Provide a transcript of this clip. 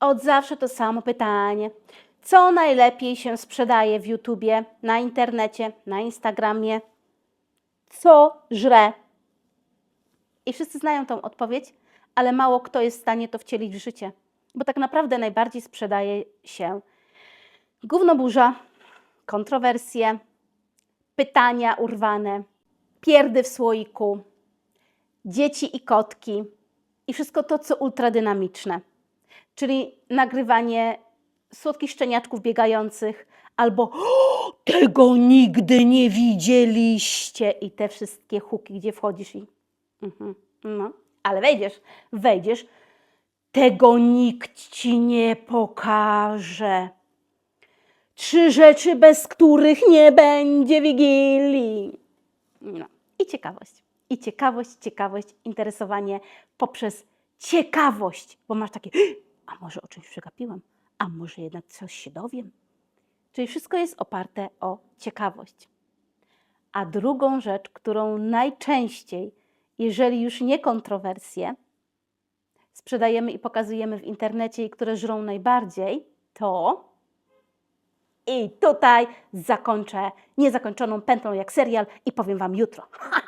Od zawsze to samo pytanie. Co najlepiej się sprzedaje w YouTubie, na internecie, na Instagramie? Co żre? I wszyscy znają tą odpowiedź, ale mało kto jest w stanie to wcielić w życie. Bo tak naprawdę najbardziej sprzedaje się gównoburza, kontrowersje, pytania urwane, pierdy w słoiku, dzieci i kotki i wszystko to, co ultradynamiczne. Czyli nagrywanie słodkich szczeniaczków biegających albo "O, tego nigdy nie widzieliście i te wszystkie huki, gdzie wchodzisz i mhm, no, ale wejdziesz, wejdziesz, tego nikt ci nie pokaże. Trzy rzeczy, bez których nie będzie wigilii. No. I ciekawość. I ciekawość, ciekawość, interesowanie poprzez ciekawość, bo masz takie, a może o czymś przegapiłem, a może jednak coś się dowiem. Czyli wszystko jest oparte o ciekawość. A drugą rzecz, którą najczęściej, jeżeli już nie kontrowersje, sprzedajemy i pokazujemy w internecie i które żrą najbardziej, to i tutaj zakończę niezakończoną pętlą jak serial i powiem Wam jutro.